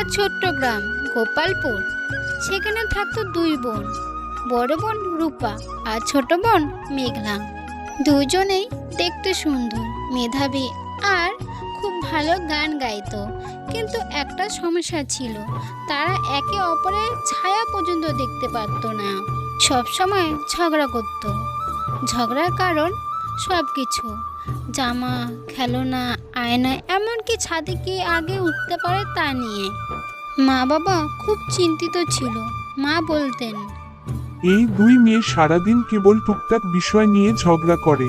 একটা ছোট্ট গ্রাম, গোপালপুর। সেখানে থাকতো দুই বোন, বড় বোন রূপা আর ছোট বোন মেঘলা। দুজনেই দেখতে সুন্দর, মেধাবী আর খুব ভালো গান গাইতো। কিন্তু একটা সমস্যা ছিল, তারা একে অপরের ছায়া পর্যন্ত দেখতে পারতো না। সব সময় ঝগড়া করত। ঝগড়ার কারণ সব কিছু জামা খেলনা আয়না এমনকি ছাদে কে আগে উঠতে পারে তা নিয়ে। মা বাবা খুব চিন্তিত ছিল। মা বলতেন এই দুই মেয়ে সারাদিন কেবল টুকটাক বিষয় নিয়ে ঝগড়া করে।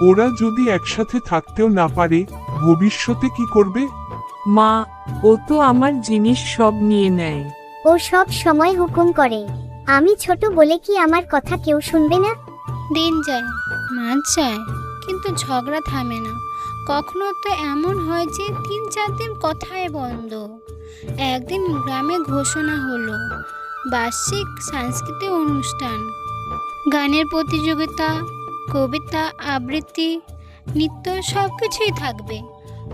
ওরা যদি একসাথে থাকতেও না পারে ভবিষ্যতে কি করবে? মা ও তো আমার জিনিস সব নিয়ে নেয়। ও সব সময় হুকুম করে আমি ছোট বলে কি আমার কথা কেউ শুনবে না? দিন যায় মাস যায়, কিন্তু ঝগড়া থামে না। কখনো তো এমন হয় যে তিন চার দিন কথাই বন্ধ। একদিন গ্রামে ঘোষণা হলো, বার্ষিক সাংস্কৃতিক অনুষ্ঠান। গানের প্রতিযোগিতা, কবিতা আবৃত্তি, নৃত্য সব কিছুই থাকবে।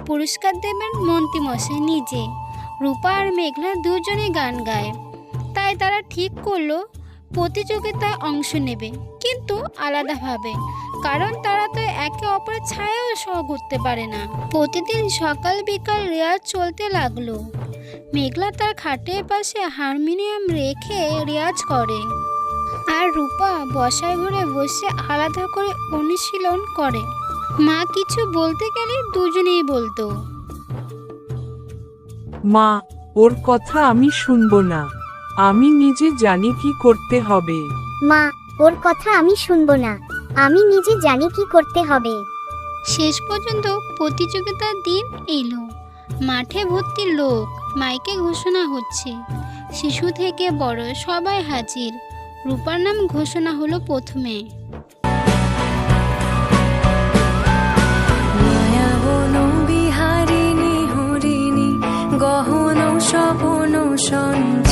পুরস্কার দেবেন মন্ত্রীমশাই নিজে। রূপা আর মেঘলা দুজনে গান গায়। তাই তারা ঠিক করল প্রতিযোগিতায় অংশ নেবে, কিন্তু আলাদাভাবে কারণ তারা তো একে অপরের ছায়াও সহ ঘুরতে পারে না। প্রতিদিন সকাল বিকাল রেয়াজ চলতে লাগল। মেঘলা তার খাটের পাশে হারমোনিয়াম রেখে রেয়াজ করে। আর রূপা বসায় ঘরে বসে আলাদা করে অনুশীলন করে। মা কিছু বলতে গেলে দুজনেই বলতো। মা, ওর কথা আমি শুনব না। আমি নিজে জানি কি করতে হবে। মা ওর কথা আমি শুনব না। আমি নিজে জানি কি করতে হবে। শেষ পর্যন্ত প্রতিযোগিতার দিন এলো। মাঠে ভর্তি লোক মাইকে ঘোষণা হচ্ছে। শিশু থেকে বড় সবাই হাজির। রূপার নাম ঘোষণা হলো প্রথমে। মায়াবন বিহারিণী হরিণী গহন স্বপন সঞ্চারিণী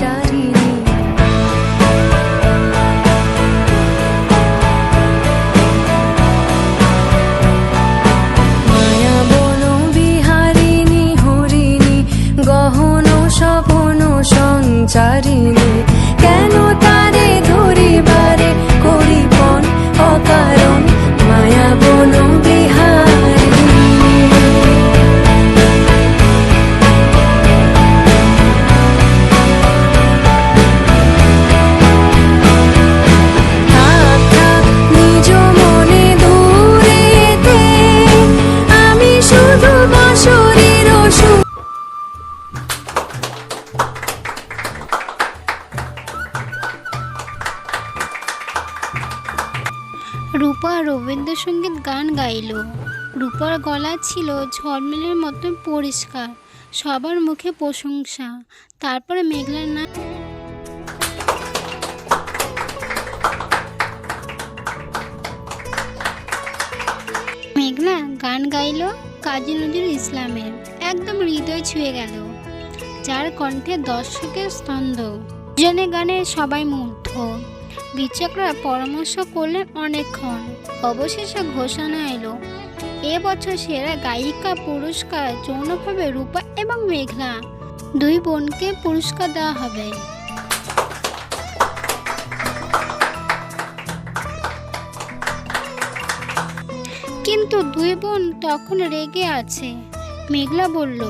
রূপা রবীন্দ্রসঙ্গীত গান গাইল। রূপার গলা ছিল ঝলমেলের মতন পরিষ্কার, সবার মুখে প্রশংসা, তারপরে মেঘলার নাম মেঘলা গান গাইলো কাজী নজরুল ইসলামের, একদম হৃদয় ছুঁয়ে গেল, যার কণ্ঠে দর্শকের স্তন্দ জনে গানে সবাই মুগ্ধ। বিচারকরা পরামর্শ করলেন অনেকক্ষণ। অবশেষে ঘোষণা এলো এবছর সেরা গায়িকা পুরস্কার যৌনভাবে রূপা এবং মেঘলা দুই বোনকে পুরস্কার দেওয়া হবে। কিন্তু দুই বোন তখন রেগে আছে। মেঘলা বলল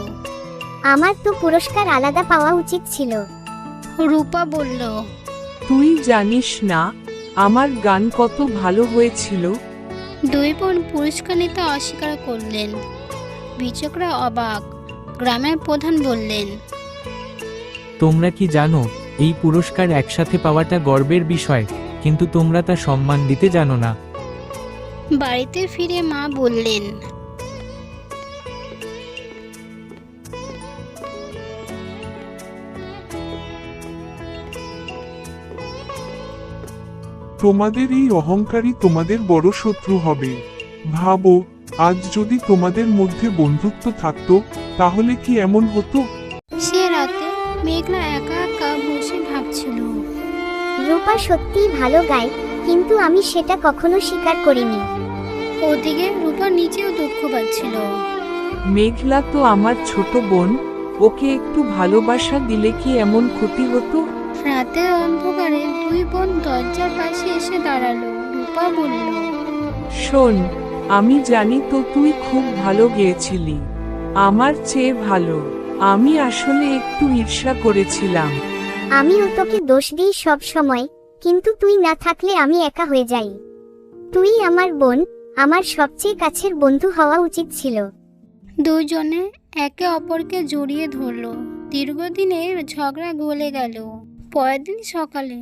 আমার তো পুরস্কার আলাদা পাওয়া উচিত ছিল। রূপা বলল তুই জানিস না আমার গান কত ভালো হয়েছিল? দুই বোন পুরস্কার নিতে অস্বীকার করলেন। বিচারকরা অবাক গ্রামের প্রধান বললেন তোমরা কি জানো এই পুরস্কার একসাথে পাওয়াটা গর্বের বিষয় কিন্তু তোমরা তা সম্মান দিতে জানো না। বাড়িতে ফিরে মা বললেন তোমাদের এই অহংকারই তোমাদের বড় শত্রু হবে। ভাবো আজ যদি তোমাদের মধ্যে বন্ধুত্ব থাকতো তাহলে কি এমন হতো? সে রাতে মেঘলা একা একা বসে ভাবছিল। রূপা সত্যিই ভালো গায় কিন্তু আমি সেটা কখনো স্বীকার করিনি। ওদিকে রূপা নিজেও দুঃখ পাচ্ছিল। মেঘলা তো আমার ছোট বোন ওকে একটু ভালোবাসা দিলে কি এমন ক্ষতি হতো? রাতের অন্ধকারে দুই বোন দরজার পাশে এসে দাঁড়াল। রূপা বলল শোন আমি জানি তো তুই খুব ভালো গেয়েছিলি। আমার চেয়ে ভালো। আমি আসলে একটু ঈর্ষা করেছিলাম। আমিও তোকে দোষ দিই সব সময় কিন্তু তুই না থাকলে আমি একা হয়ে যাই। তুই আমার বোন আমার সবচেয়ে কাছের বন্ধু হওয়া উচিত ছিল। দুজনে একে অপরকে জড়িয়ে ধরলো। দীর্ঘদিনের ঝগড়া গলে গেল। পরের দিন সকালে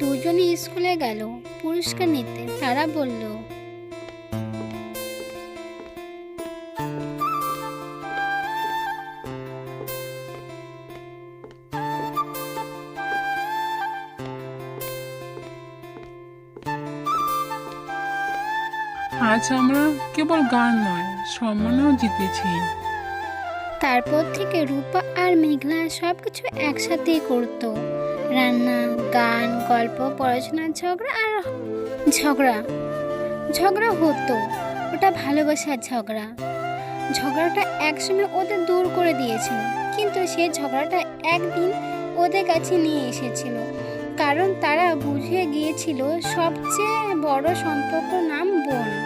দুজনে স্কুলে গেল পুরস্কার নিতে। তারা বলল আজ আমরা কেবল গান নয় সম্মানও জিতেছি। তারপর থেকে রূপা আর মেঘলা সব কিছু একসাথেই করতো। রান্না, গান, গল্প, পড়াশোনা, ঝগড়া আর ঝগড়া। ঝগড়া হতো, ওটা ভালোবাসার ঝগড়া। ঝগড়াটা একসময় ওদের দূর করে দিয়েছিল, কিন্তু সেই ঝগড়াটা একদিন ওদের কাছে নিয়ে এসেছিল। কারণ তারা বুঝে গিয়েছিল, সবচেয়ে বড় সম্পর্ক নাম বোন।